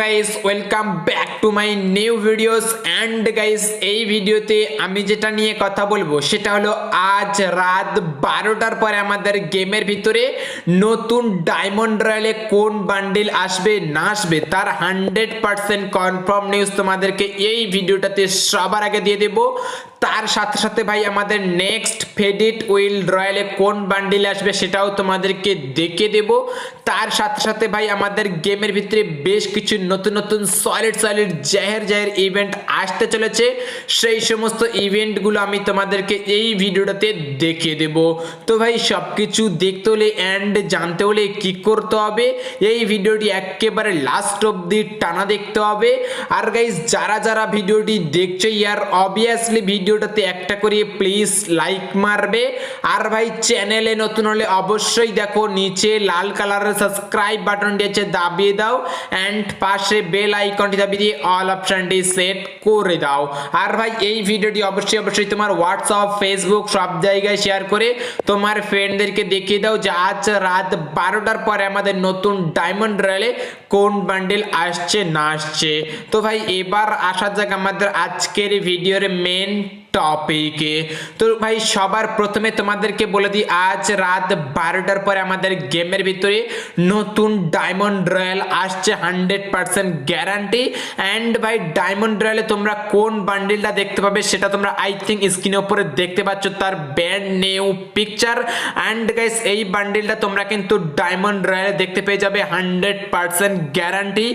Guys welcome back to my new videos and guys এই ভিডিওতে আমি যেটা নিয়ে কথা বলব, সেটা হলো আজ রাত বারোটার পরে আমাদের গেমের ভিতরে নতুন ডায়মন্ড রয়্যালে কোন বান্ডিল আসবে, না আসবে, তার হান্ড্রেড পার্সেন্ট কনফার্ম নিউজ তোমাদেরকে এই ভিডিওটাতে সবার আগে দিয়ে দেবো। তার সাথে সাথে ভাই আমাদের নেক্সট ফেডিট উইল রয়্যালে কোন বান্ডিল আসবে সেটাও তোমাদেরকে দেখে দেব। তার সাথে সাথে ভাই আমাদের গেমের ভিতরে বেশ কিছু নতুন নতুন সলিড সলিড জাহের জাহের ইভেন্ট আসতে চলেছে। সেই সমস্ত ইভেন্টগুলো আমি তোমাদেরকে এই ভিডিওটাতে দেখিয়ে দেব। তো ভাই সব কিছু দেখতে হলে অ্যান্ড জানতে হলে কি করতে হবে? এই ভিডিওটি একেবারে লাস্ট অব্দি টানা দেখতে হবে। আর গাইজ যারা যারা ভিডিওটি দেখছ ইয়ার অবভিয়াসলি ভিডিওটাতে একটা করে প্লিজ লাইক মারবে। আর ভাই চ্যানেলে নতুন হলে অবশ্যই দেখো, নিচে লাল কালারের সাবস্ক্রাইব বাটনটি আছে দাবিয়ে দাও। অ্যান্ড পাশে বেল আইকনটি দাবিয়ে দিয়ে অল অপশনটি সেট করে দাও। আর ভাই এই ভিডিওটি অবশ্যই অবশ্যই তোমার হোয়াটসঅ্যাপ ফেসবুক সব জায়গায় শেয়ার করে তোমার ফ্রেন্ডদেরকে দেখিয়ে দাও যে আজ রাত বারোটার পরে আমাদের নতুন ডায়মন্ড রয়্যালে কোন বান্ডেল আসছে, না আসছে। তো ভাই এবার আসা যাক আমাদের আজকের ভিডিওর মেন টপিকে তো ভাই, সবার প্রথমে তোমাদেরকে বলে দিই, আজ রাত বারোটার পরে আমাদের গেমের ভিতরে নতুন ডায়মন্ড রয়্যাল আসছে হান্ড্রেড পার্সেন্ট গ্যারান্টি অ্যান্ড ভাই ডায়মন্ড রয়্যালে তোমরা কোন বান্ডিলটা দেখতে পাবে সেটা তোমরা আই থিঙ্ক স্ক্রিনের উপরে দেখতে পাচ্ছ, তার brand new picture and guys এই বান্ডিলটা তোমরা কিন্তু ডায়মন্ড রয়্যালে দেখতে পেয়ে যাবে হান্ড্রেড পার্সেন্ট গ্যারান্টি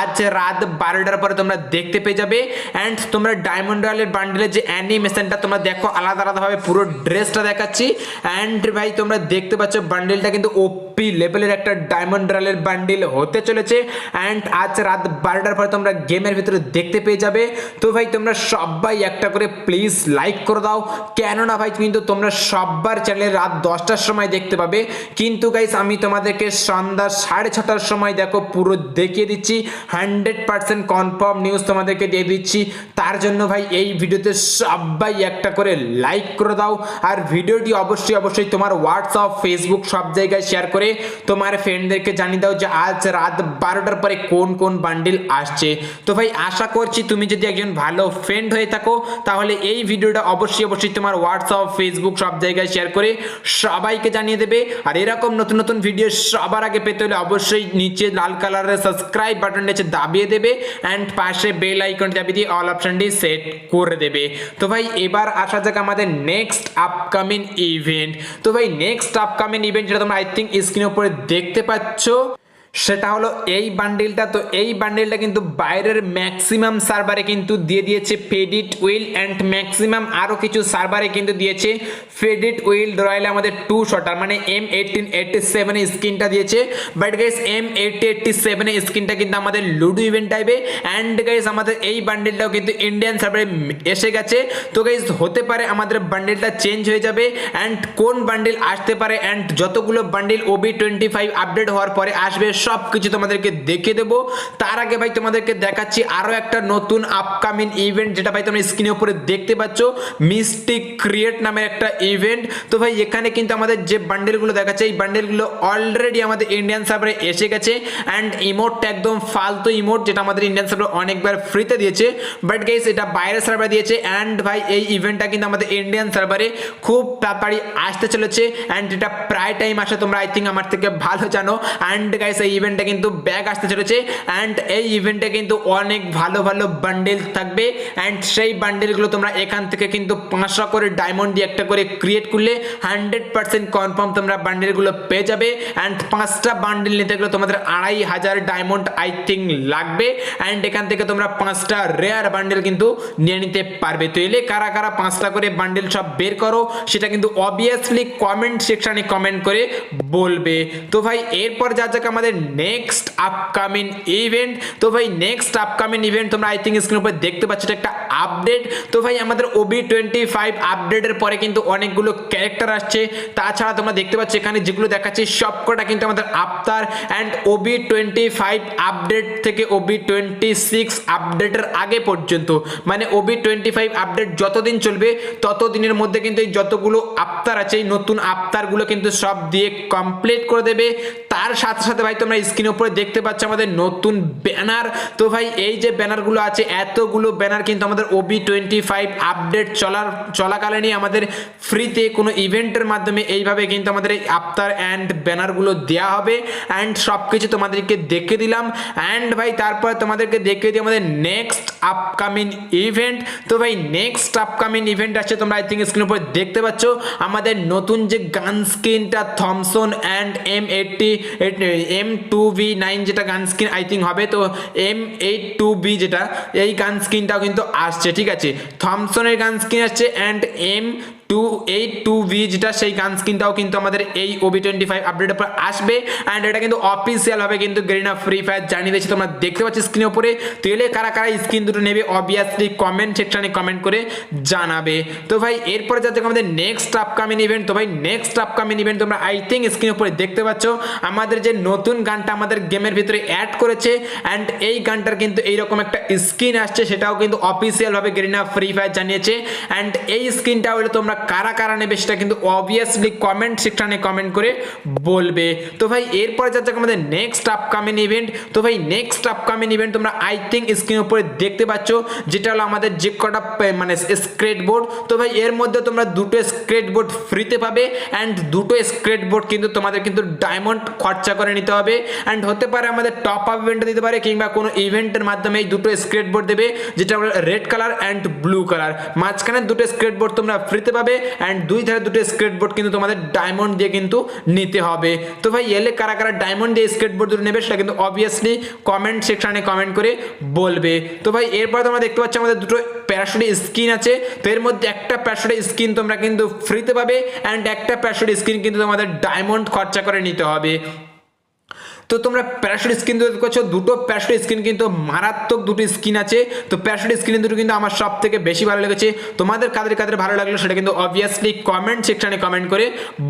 আজ রাত বারোটার পরে তোমরা দেখতে পেয়ে যাবে। অ্যান্ড তোমরা ডায়মন্ড রয়্যালের বান্ডিলের যে অ্যানিমেশনটা তোমরা দেখো, আলাদা আলাদাভাবে পুরো ড্রেসটা দেখাচ্ছি। অ্যান্ড ভাই, তোমরা দেখতে পাচ্ছ বান্ডিলটা কিন্তু ওপি লেভেলের একটা ডায়মন্ড রয়্যালের বান্ডিল হতে চলেছে। অ্যান্ড আজ রাত বারোটার পরে তোমরা গেমের ভিতরে দেখতে পেয়ে যাবে। তো ভাই, তোমরা সবাই একটা করে প্লিজ লাইক করে দাও। কেননা ভাই, কিন্তু তোমরা সবার চ্যানেলে রাত দশটার সময় দেখতে পাবে। কিন্তু গাইস আমি তোমাদেরকে সন্ধ্যা সাড়ে ছটার সময় দেখো, পুরো দেখিয়ে দিচ্ছি। হান্ড্রেড পার্সেন্ট কনফার্ম নিউজ তোমাদেরকে দিয়ে দিচ্ছি। তার জন্য ভাই, এই ভিডিওতে সবাই একটা করে লাইক করে দাও। আর ভিডিওটি অবশ্যই অবশ্যই তোমার হোয়াটসঅ্যাপ ফেসবুক সব জায়গায় শেয়ার করে তোমার ফ্রেন্ডদেরকে জানিয়ে দাও যে আজ রাত বারোটার পরে কোন কোন বান্ডিল আসছে। তো ভাই, আশা করছি তুমি যদি একজন ভালো ফ্রেন্ড হয়ে থাকো, তাহলে এই ভিডিওটা অবশ্যই অবশ্যই তোমার হোয়াটসঅ্যাপ ফেসবুক সব জায়গায় শেয়ার করে সবাইকে জানিয়ে দেবে। আর এরকম নতুন নতুন ভিডিও সবার আগে পেতে হলে অবশ্যই নিচে লাল কালারের সাবস্ক্রাইব বাটন দাবিয়ে দেবে। অ্যান্ড পাশে বেল আইকন দাবিয়ে দিয়ে অল অপশনটি সেট করে দেবে। তো ভাই এবার আসা যাক আমাদের নেক্সট আপকামিং ইভেন্ট তো ভাই নেক্সট আপকামিং ইভেন্ট যেটা তোমরা আই থিঙ্ক স্ক্রিনের উপরে দেখতে পাচ্ছ সেটা হলো এই বান্ডিলটা তো এই বান্ডিলটা কিন্তু বাইরের ম্যাক্সিমাম সার্ভারে কিন্তু দিয়ে দিয়েছে ফেডিট উইল অ্যান্ড ম্যাক্সিমাম আরও কিছু সার্ভারে কিন্তু দিয়েছে ফেডিট উইল রয়্যাল আমাদের টু শটার মানে এম এইটিন এইটটি সেভেনের স্ক্রিনটা দিয়েছে। But guys M eighty eighty সেভেনের স্ক্রিনটা কিন্তু আমাদের লুডো ইভেন্ট টাইপে অ্যান্ড গাইস আমাদের এই বান্ডিলটাও কিন্তু ইন্ডিয়ান সার্ভারে এসে গেছে। তো গাইস হতে পারে আমাদের বান্ডিলটা চেঞ্জ হয়ে যাবে। অ্যান্ড কোন বান্ডিল আসতে পারে? অ্যান্ড যতগুলো bundle OB twenty five update হওয়ার পরে আসবে সব কিছু তোমাদেরকে দেখে দেবো। তার আগে ভাই তোমাদেরকে দেখাচ্ছি আরও একটা নতুন আপকামিং ইভেন্ট যেটা ভাই তোমরা স্ক্রিনের উপরে দেখতে পাচ্ছ মিস্টিক ক্রিয়েট নামের একটা ইভেন্ট তো ভাই, এখানে কিন্তু আমাদের যে বান্ডেলগুলো দেখাচ্ছে, এই বান্ডেলগুলো অলরেডি আমাদের ইন্ডিয়ান সার্ভারে এসে গেছে। অ্যান্ড ইমোটটা একদম ফালতু ইমোট যেটা আমাদের ইন্ডিয়ান সার্ভারে অনেকবার ফ্রিতে দিয়েছে। বাট গাইস এটা বাইরের সার্ভারে দিয়েছে। অ্যান্ড ভাই, এই ইভেন্টটা কিন্তু আমাদের ইন্ডিয়ান সার্ভারে খুব তাড়াতাড়ি আসতে চলেছে। অ্যান্ড এটা প্রায় টাইম আসে তোমরা আই থিঙ্ক আমার থেকে ভালো জানো। অ্যান্ড গাইস এই ইভেন্টটা কিন্তু ব্যাগ আসতে চলেছে অ্যান্ড এই ইভেন্টে কিন্তু অনেক ভালো ভালো বান্ডেল থাকবে অ্যান্ড সেই বান্ডেলগুলো তোমরা এখান থেকে কিন্তু পাঁচশো করে ডায়মন্ড দিয়ে একটা করে ক্রিয়েট করলে হান্ড্রেড পার্সেন্ট কনফার্ম তোমরা বান্ডেলগুলো পেয়ে যাবে অ্যান্ড পাঁচটা বান্ডেল নিতে গেলে তোমাদের আড়াই হাজার ডায়মন্ড আই থিঙ্ক লাগবে অ্যান্ড এখান থেকে তোমরা পাঁচটা রেয়ার বান্ডেল কিন্তু নিয়ে নিতে পারবে। তো এলে কারা কারা পাঁচটা করে বান্ডেল সব বের করো সেটা কিন্তু অবভিয়াসলি কমেন্ট সেকশনে কমেন্ট করে বলবে। তো ভাই, এরপর যা যাক আমাদের নেক্সট আপকামিং ইভেন্ট তো ভাই নেক্সট আপকামিং ইভেন্ট তোমরা আই থিঙ্ক স্ক্রিন উপরে দেখতে পাচ্ছ, এটা একটা আপডেট তো ভাই, আমাদের ওবি টোয়েন্টি ফাইভ আপডেটের পরে কিন্তু অনেকগুলো ক্যারেক্টার আসছে। তাছাড়া তোমরা দেখতে পাচ্ছ, এখানে যেগুলো দেখাচ্ছে, সবকটা কিন্তু আমাদের after and OB twenty five update থেকে ওবি টোয়েন্টি সিক্স আপডেটের আগে পর্যন্ত। মানে ওবি টোয়েন্টি ফাইভ আপডেট যতদিন চলবে, ততদিনের মধ্যে কিন্তু এই যতগুলো আফতার আছে, এই নতুন আফতারগুলো কিন্তু সব দিয়ে কমপ্লিট করে দেবে। তার সাথে সাথে ভাই, তোমরা তোমরা স্ক্রিনের উপরে দেখতে পাচ্ছ আমাদের নতুন ব্যানার তো ভাই, এই যে ব্যানারগুলো আছে, এতগুলো ব্যানার কিন্তু আমাদের ওবি টোয়েন্টি ফাইভ আপডেট চলার চলাকালীনই আমাদের ফ্রিতে কোনো ইভেন্টের মাধ্যমে এইভাবে কিন্তু আমাদের এই আফতার অ্যান্ড ব্যানারগুলো দেওয়া হবে। অ্যান্ড সব কিছু তোমাদেরকে দেখে দিলাম। অ্যান্ড ভাই, তারপর তোমাদেরকে দেখে দিই আমাদের নেক্সট আপকামিং ইভেন্ট তো ভাই নেক্সট আপকামিং ইভেন্ট আছে তোমরা আই থিঙ্ক স্ক্রিনের উপর দেখতে পাচ্ছ। আমাদের নতুন যে গান স্কিনটা Thompson and M eighty M two V nine যেটা গান স্কিন আই থিঙ্ক হবে, তো এম এইট টু বি যেটা, এই গান স্কিনটাও কিন্তু আসছে, ঠিক আছে? থমসনের গান স্কিন আসছে and M two eight two V যেটা সেই গান স্কিনটাও কিন্তু আমাদের এই ওবি টোয়েন্টি ফাইভ আপডেটের পর আসবে। অ্যান্ড এটা কিন্তু অফিসিয়াল হবে কিন্তু গেরিনা ফ্রি ফায়ার জানিয়ে দিয়েছে। তোমরা দেখতে পাচ্ছ স্ক্রিনের উপরে। তো এলে কারা কারা স্ক্রিন দুটো নেবে অবভিয়াসলি কমেন্ট সেকশনে কমেন্ট করে জানাবে। তো ভাই, এরপরে যাতে আমাদের নেক্সট আপকামিং ইভেন্ট তো ভাই নেক্সট আপকামিং ইভেন্ট তোমরা আই থিঙ্ক স্ক্রিনের উপরে দেখতে পাচ্ছ। আমাদের যে নতুন গানটা আমাদের গেমের ভিতরে অ্যাড করেছে। অ্যান্ড এই গানটার কিন্তু এইরকম একটা স্কিন আসছে, সেটাও কিন্তু অফিসিয়াল ভাবে ফ্রি ফায়ার জানিয়েছে। অ্যান্ড এই স্কিনটা হলে তোমরা কারা কারা নেবে সেটা কিন্তু অবভিয়াসলি কমেন্ট সেকশনে কমেন্ট করে বলবে। তো ভাই, এরপরে যাচ্ছে আমাদের নেক্সট আপকামিং ইভেন্ট তো ভাই নেক্সট আপকামিং ইভেন্ট তোমরা আই থিঙ্ক স্ক্রিনের উপরে দেখতে পাচ্ছ, যেটা হলো আমাদের যে কটা মানে স্ক্রেট বোর্ড তো ভাই, এর মধ্যে তোমরা দুটো স্ক্রেট বোর্ড ফ্রিতে পাবে অ্যান্ড দুটো স্ক্রেট বোর্ড কিন্তু তোমাদের কিন্তু ডায়মন্ড খরচা করে নিতে হবে। অ্যান্ড হতে পারে আমাদের টপ আপ ইভেন্টে দিতে পারে কিংবা কোনো ইভেন্টের মাধ্যমে এই দুটো স্ক্রেট বোর্ড দেবে, যেটা হলো red colour and blue colour মাঝখানে দুটো স্ক্রেট বোর্ড তোমরা ফ্রিতে পাবে। অ্যান্ড দুই ধারে দুটো স্ক্রেট বোর্ড কিন্তু তোমাদের ডায়মন্ড দিয়ে কিন্তু নিতে হবে। তো ভাই, এলে কারা কারা ডায়মন্ড দিয়ে স্কেট বোর্ড দুটো নেবে সেটা কিন্তু অবভিয়াসলি কমেন্ট সেকশানে কমেন্ট করে বলবে। তো ভাই, এরপরে তোমরা দেখতে পাচ্ছ আমাদের দুটো প্যারাশুটি স্কিন আছে। তো এর মধ্যে একটা প্যারাশুটি স্কিন তোমরা কিন্তু ফ্রিতে পাবে অ্যান্ড একটা প্যারাশুটি স্কিন কিন্তু তোমাদের ডায়মন্ড খরচা করে নিতে হবে। তো তোমরা প্যারাশুট স্কিন দেখতে পাচ্ছ দুটো প্যারাশুট স্কিন কিন্তু মারাত্মক দুটো স্কিন আছে। তো প্যারাশুট স্কিন দুটো কিন্তু আমার সব থেকে বেশি ভালো লেগেছে। তোমাদের কাদের কাদের ভালো লাগল সেটা কিন্তু অবভিয়াসলি কমেন্ট সেকশনে কমেন্ট করে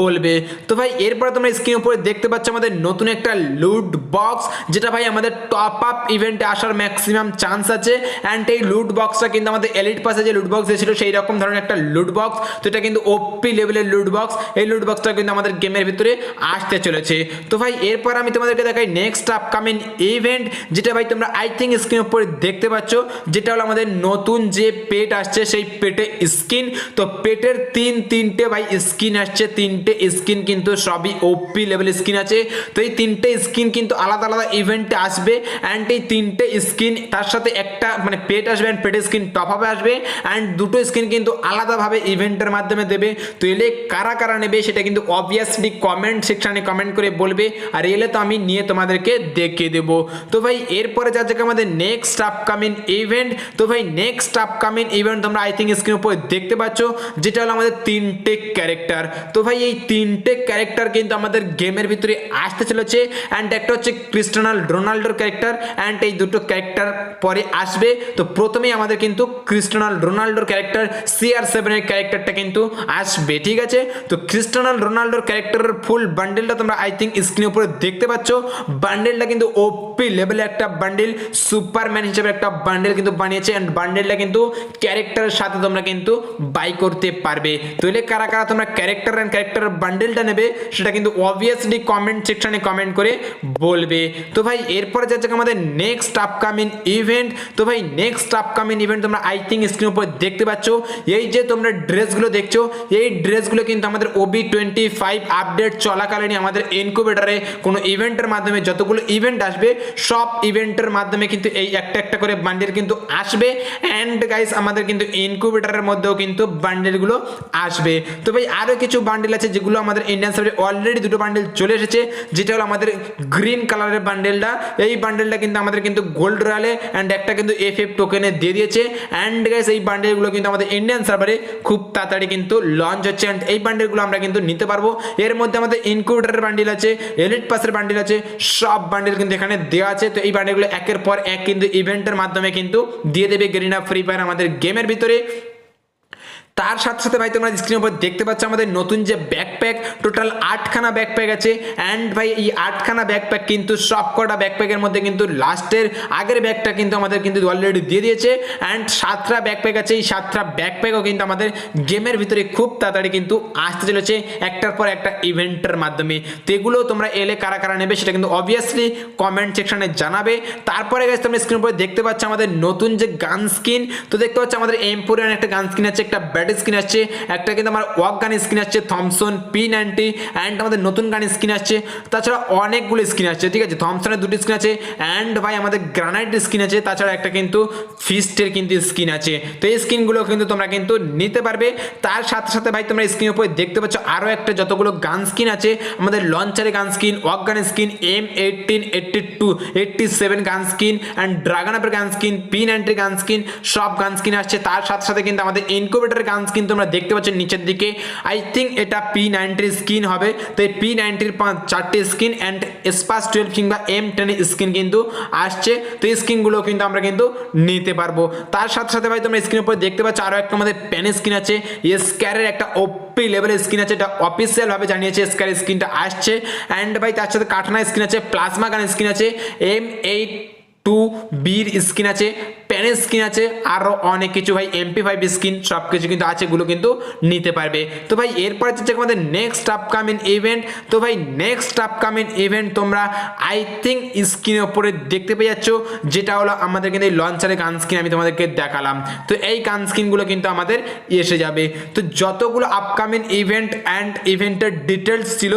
বলবে। তো ভাই, এরপরে তোমরা স্ক্রিন উপরে দেখতে পাচ্ছ আমাদের নতুন একটা লুট বক্স যেটা ভাই আমাদের টপ আপ ইভেন্টে আসার ম্যাক্সিমাম চান্স আছে। অ্যান্ড এই লুট বক্সটা কিন্তু আমাদের এলিট পাসে যে লুট বক্স দিয়েছিল সেই রকম ধরনের একটা লুট বক্স তো এটা কিন্তু ওপি লেভেলের লুট বক্স এই লুট বক্সটা কিন্তু আমাদের গেমের ভিতরে আসতে চলেছে। তো ভাই, এরপর আমি তোমাদেরকে দেখাই নেক্সট আপকামিং ইভেন্ট যেটা ভাই তোমরা আই থিঙ্ক স্ক্রিন উপরে দেখতে পাচ্ছ, যেটা হলো আমাদের নতুন যে পেট আসছে, সেই পেটে স্কিন তো পেটের তিন, তিনটে ভাই স্কিন আসছে, তিনটে স্কিন কিন্তু সবই ওপি লেভেল স্কিন আছে। তো এই তিনটে স্কিন কিন্তু আলাদা আলাদা ইভেন্টে আসবে। অ্যান্ড এই তিনটে স্কিন তার সাথে একটা মানে পেট আসবে অ্যান্ড পেটের স্কিন টপ আপে আসবে। অ্যান্ড দুটো স্কিন কিন্তু আলাদাভাবে ইভেন্টের মাধ্যমে দেবে। তো এলে কারা কারা নেবে, সেটা কিন্তু অবভিয়াসলি কমেন্ট সেকশানে কমেন্ট করে বলবে। আর এলে তো আমি নিয়ে তোমাদেরকে দেখিয়ে দেবো। তো ভাই, এরপরে যা যাকে আমাদের নেক্সট আপকামিং ইভেন্ট তো ভাই নেক্সট আপকামিং ইভেন্ট তোমরা আই থিঙ্ক স্ক্রিন উপরে দেখতে পাচ্ছ, যেটা হলো আমাদের তিনটে ক্যারেক্টার তো ভাই, এই তিনটে ক্যারেক্টার কিন্তু আমাদের গেমের ভিতরে আসতে চলেছে অ্যান্ড একটা হচ্ছে ক্রিস্টানাল রোনাল্ডোর ক্যারেক্টার অ্যান্ড এই দুটো ক্যারেক্টার পরে আসবে। তো প্রথমেই আমাদের কিন্তু ক্রিস্টানাল রোনাল্ডোর ক্যারেক্টার সিআর সেভেনের ক্যারেক্টারটা কিন্তু আসবে, ঠিক আছে? তো ক্রিস্টানাল রোনাল্ডোর ক্যারেক্টারের ফুল বান্ডেলটা তোমরা আই থিঙ্ক স্ক্রিনের উপরে দেখতে পাচ্ছ। বান্ডেলটা কিন্তু ওপি লেভেলে একটা বান্ডেল সুপারম্যান হিসেবে একটা বান্ডেল কিন্তু বানিয়েছে। অ্যান্ড বান্ডেলটা কিন্তু ক্যারেক্টারের সাথে তোমরা কিন্তু বাই করতে পারবে। তো এলে কারা কারা তোমরা ক্যারেক্টার অ্যান্ড ক্যারেক্টারের বান্ডেলটা নেবে, সেটা কিন্তু অবভিয়াসলি কমেন্ট সেকশনে কমেন্ট করে বলবে। তো ভাই, এরপরে যাচ্ছে আমাদের নেক্সট আপকামিং ইভেন্ট তো ভাই নেক্সট আপকামিং ইভেন্ট তোমরা আই থিঙ্ক স্ক্রিন উপর দেখতে পাচ্ছ। এই যে তোমরা ড্রেসগুলো দেখছ, এই ড্রেসগুলো কিন্তু আমাদের ওবি টোয়েন্টি ফাইভ আপডেট চলাকালীনই আমাদের ইনকুবেটারে কোনো ইভেন্টের মাধ্যমে যতগুলো ইভেন্ট আসবে, সব ইভেন্টের মাধ্যমে কিন্তু এই একটা একটা করে বান্ডেল কিন্তু আসবে। অ্যান্ড গাইস আমাদের কিন্তু ইনকুবেটারের মধ্যেও কিন্তু বান্ডেলগুলো আসবে। তো ভাই আরও কিছু বান্ডেল আছে যেগুলো আমাদের ইন্ডিয়ান সার্ভে অলরেডি দুটো বান্ডেল চলে এসেছে, যেটা হলো আমাদের গ্রিন কালারের বান্ডেলটা এই বান্ডেলটা কিন্তু আমাদের কিন্তু গোল্ড রয়ালে অ্যান্ড একটা কিন্তু এফ এফ টোকেনে দিয়ে দিয়েছে। অ্যান্ড গাইস এই বান্ডেলগুলো কিন্তু আমাদের ইন্ডিয়ান সার্ভারে খুব তাড়াতাড়ি কিন্তু লঞ্চ হচ্ছে। অ্যান্ড এই বান্ডেলগুলো আমরা কিন্তু নিতে পারব। এর মধ্যে আমাদের ইনকিউবেটারের বান্ডেল আছে এলিট পাসের বান্ডেল আছে সব বান্ডেল কিন্তু এখানে দেওয়া আছে। তো এই বান্ডেলগুলো একের পর এক কিন্তু ইভেন্টের মাধ্যমে কিন্তু দিয়ে দেবে গেরিনা ফ্রি ফায়ার আমাদের গেমের ভিতরে। তার সাথে সাথে ভাই তোমরা স্ক্রিনের উপর দেখতে পাচ্ছ আমাদের নতুন যে ব্যাকপ্যাক টোটাল আটখানা ব্যাকপ্যাক আছে। অ্যান্ড ভাই এই আটখানা ব্যাকপ্যাক কিন্তু সব কটা ব্যাকপ্যাকের মধ্যে কিন্তু লাস্টের আগের ব্যাগটা কিন্তু আমাদের কিন্তু অলরেডি দিয়ে দিয়েছে। অ্যান্ড সাতটা ব্যাকপ্যাক আছে, এই সাতটা ব্যাকপ্যাকও কিন্তু আমাদের গেমের ভিতরে খুব তাড়াতাড়ি কিন্তু আসতে চলেছে একটার পর একটা ইভেন্টের মাধ্যমে। তো এগুলো তোমরা এলে কারা কারা নেবে সেটা কিন্তু অবভিয়াসলি কমেন্ট সেকশনে জানাবে। তারপরে গেছে তোমরা স্ক্রিন উপরে দেখতে পাচ্ছ আমাদের নতুন যে গান স্কিন তো দেখতে পাচ্ছ আমাদের এমপোরিয়ান একটা গান স্কিন আছে, একটা স্কিন আসছে। একটা কিন্তু আমার ওয়াক গান স্ক্রিন আসছে থমসন পি নাইনটি অ্যান্ড আমাদের নতুন গান স্কিন আসছে। তাছাড়া অনেকগুলো স্কিন আসছে, ঠিক আছে? থমসনের দুটি স্ক্রিন আছে অ্যান্ড ভাই আমাদের গ্রানাইট স্ক্রিন আছে। তাছাড়া একটা কিন্তু ফিস্টের কিন্তু স্ক্রিন আছে। তো এই স্ক্রিনগুলো কিন্তু তোমরা কিন্তু নিতে পারবে। তার সাথে সাথে ভাই তোমরা স্ক্রিনের উপরে দেখতে পাচ্ছ আরও একটা যতগুলো গান স্ক্রিন আছে। আমাদের লঞ্চারে gun screen walk gun skin M eighteen eighty two eighty seven gun screen and dragon আপের গান স্ক্রিন পি নাইনটির গান স্ক্রিন সব গান স্ক্রিন আসছে। তার সাথে সাথে কিন্তু আমাদের ইনকুবেটারের গান স্কিন তোমরা দেখতে পাচ্ছ নিচের দিকে। আই থিঙ্ক এটা পি নাইনটির স্কিন হবে। তো এই পি নাইনটির পাঁচ চারটি স্কিন অ্যান্ড স্পাস টুয়েলভ কিংবা এম টেনের স্কিন কিন্তু আসছে। তো এই স্কিনগুলো কিন্তু আমরা কিন্তু নিতে পারব। তার সাথে সাথে ভাই তোমরা স্ক্রিনের উপরে দেখতে পাচ্ছ আরও একটা আমাদের প্যান স্কিন আছে। স্ক্যারের একটা ওপি লেভেলের স্কিন আছে, এটা অফিসিয়ালভাবে জানিয়েছে স্ক্যার স্কিনটা আসছে। অ্যান্ড ভাই তার সাথে কাঠনা স্কিন আছে প্লাজমা গান স্কিন আছে। এম এইট টু বির স্কিন আছে প্যানের স্কিন আছে আরও অনেক কিছু ভাই এমপি ফাইভ স্কিন সব কিছু কিন্তু আছে, এগুলো কিন্তু নিতে পারবে। তো ভাই, এরপরে হচ্ছে আমাদের নেক্সট আপকামিং ইভেন্ট তো ভাই নেক্সট আপকামিং ইভেন্ট তোমরা আই থিঙ্ক স্ক্রিনের ওপরে দেখতে পেয়ে যাচ্ছ, যেটা হলো আমাদের কিন্তু এই লঞ্চারের গান স্কিন আমি তোমাদেরকে দেখালাম। তো এই গান স্কিনগুলো কিন্তু আমাদের এসে যাবে। তো যতগুলো আপকামিং ইভেন্ট অ্যান্ড ইভেন্টের ডিটেলস ছিল,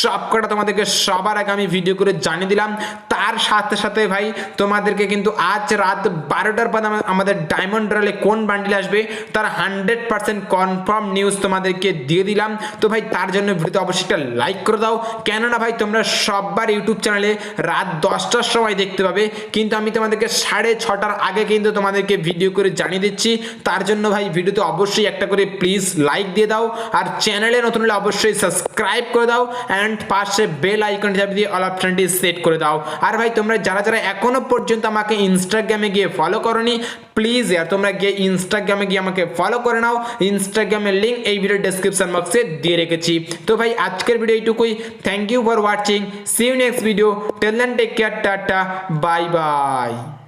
সবকটা তোমাদেরকে সবার আগে আমি ভিডিও করে জানিয়ে দিলাম। তার সাথে সাথে ভাই তোমাদেরকে কিন্তু আজ রাত বারোটার পর আমাদের ডায়মন্ড রয়্যালে কোন বান্ডিল আসবে, তার হান্ড্রেড পার্সেন্ট কনফার্ম নিউজ তোমাদেরকে দিয়ে দিলাম। তো ভাই, তার জন্য ভিডিওতে অবশ্যই একটা লাইক করে দাও। কেননা ভাই, তোমরা সববার ইউটিউব চ্যানেলে রাত দশটার সময় দেখতে পাবে। কিন্তু আমি তোমাদেরকে সাড়ে ছটার আগে কিন্তু তোমাদেরকে ভিডিও করে জানিয়ে দিচ্ছি। তার জন্য ভাই, ভিডিওতে অবশ্যই একটা করে প্লিজ লাইক দিয়ে দাও। আর চ্যানেলে নতুন হলে অবশ্যই সাবস্ক্রাইব করে দাও। অ্যান্ড পাশে বেল আইকন চাপি দিয়ে অল অপশনটি সেট করে দাও। আর ভাই, তোমরা যারা যারা এখনও পর্যন্ত আমাকে ইনস্টাগ্রামে গিয়ে ফলো করনি। প্লিজ আর তোমরা গিয়ে ইনস্টাগ্রামে গিয়ে আমাকে ফলো করে নাও। ইনস্টাগ্রামের লিঙ্ক এই ভিডিও ডেসক্রিপশন বক্সে দিয়ে রেখেছি। তো ভাই, আজকের ভিডিও এইটুকুই। Thank you for watching see you next video till take care tata. Bye bye